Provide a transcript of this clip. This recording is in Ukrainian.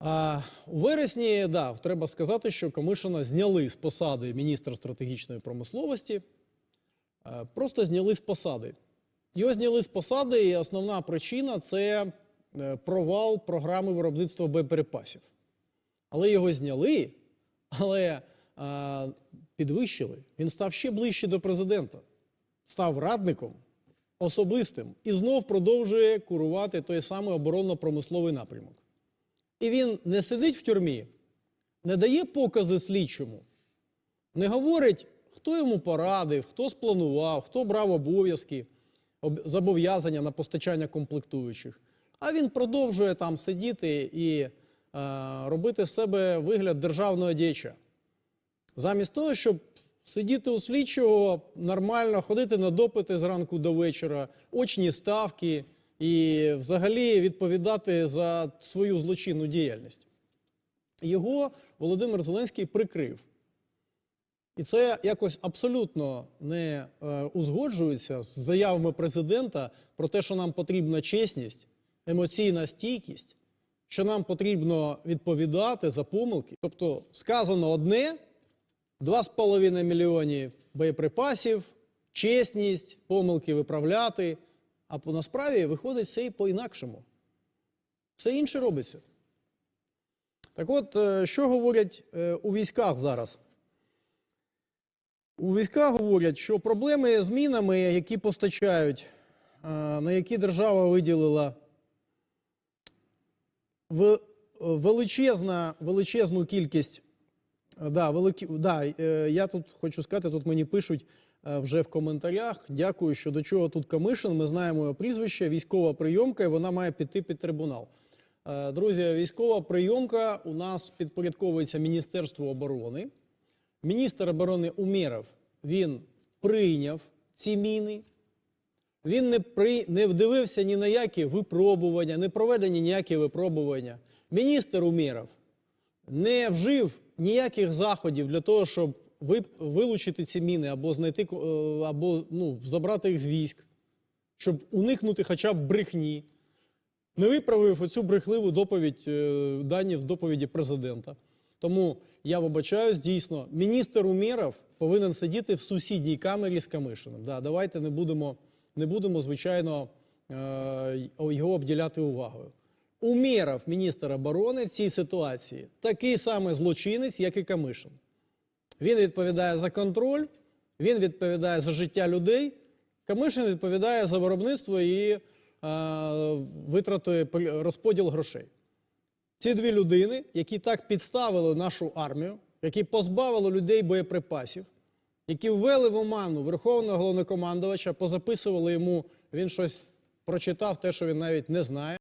А, у вересні, да, треба сказати, що Комишина зняли з посади міністра стратегічної промисловості. Е, Просто зняли з посади. Його зняли з посади, і основна причина це е, провал програми виробництва боєприпасів. Але його зняли, але а, підвищили. Він став ще ближче до президента, став радником особистим і знов продовжує курувати той самий оборонно-промисловий напрямок. І він не сидить в тюрмі, не дає покази слідчому, не говорить, хто йому порадив, хто спланував, хто брав обов'язки, об- зобов'язання на постачання комплектуючих. А він продовжує там сидіти і е, робити з себе вигляд державного діяча. Замість того, щоб сидіти у слідчого нормально, ходити на допити зранку до вечора, очні ставки і взагалі відповідати за свою злочинну діяльність. Його Володимир Зеленський прикрив. І це якось абсолютно не е, узгоджується з заявами президента про те, що нам потрібна чесність, емоційна стійкість, що нам потрібно відповідати за помилки. Тобто сказано одне, 2,5 мільйонів боєприпасів, чесність, помилки виправляти. А по насправді виходить все і по-інакшому. Все інше робиться. Так от, е, що говорять е, у військах зараз? У військах говорять, що проблеми з мінами, які постачають, е, на які держава виділила величезна, величезну кількість. Да, великі, да, я тут хочу сказати, тут мені пишуть вже в коментарях. Дякую, що до чого тут Камишин. Ми знаємо його прізвище, військова прийомка, і вона має піти під трибунал. Е, Друзі, військова прийомка у нас підпорядковується Міністерству оборони. Міністр оборони Умєров, він прийняв ці міни. Він не, при, не вдивився ні на які випробування, не проведені ніякі випробування. Міністр Умєров не вжив ніяких заходів для того, щоб вилучити ці міни або знайти е, або ну, забрати їх з військ, щоб уникнути хоча б брехні. Не виправив оцю брехливу доповідь, е, дані в доповіді президента. Тому я вибачаюсь, дійсно, міністр Умєров повинен сидіти в сусідній камері з Камишиним. Да, давайте не будемо, не будемо звичайно, е, його обділяти увагою. Умєров, міністр оборони, в цій ситуації такий самий злочинець, як і Камишин. Він відповідає за контроль, він відповідає за життя людей. Камишин відповідає за виробництво і е, витратою пр- розподіл грошей. Ці дві людини, які так підставили нашу армію, які позбавили людей боєприпасів, які ввели в оману Верховного головнокомандувача, позаписували йому, він щось прочитав, те, що він навіть не знає.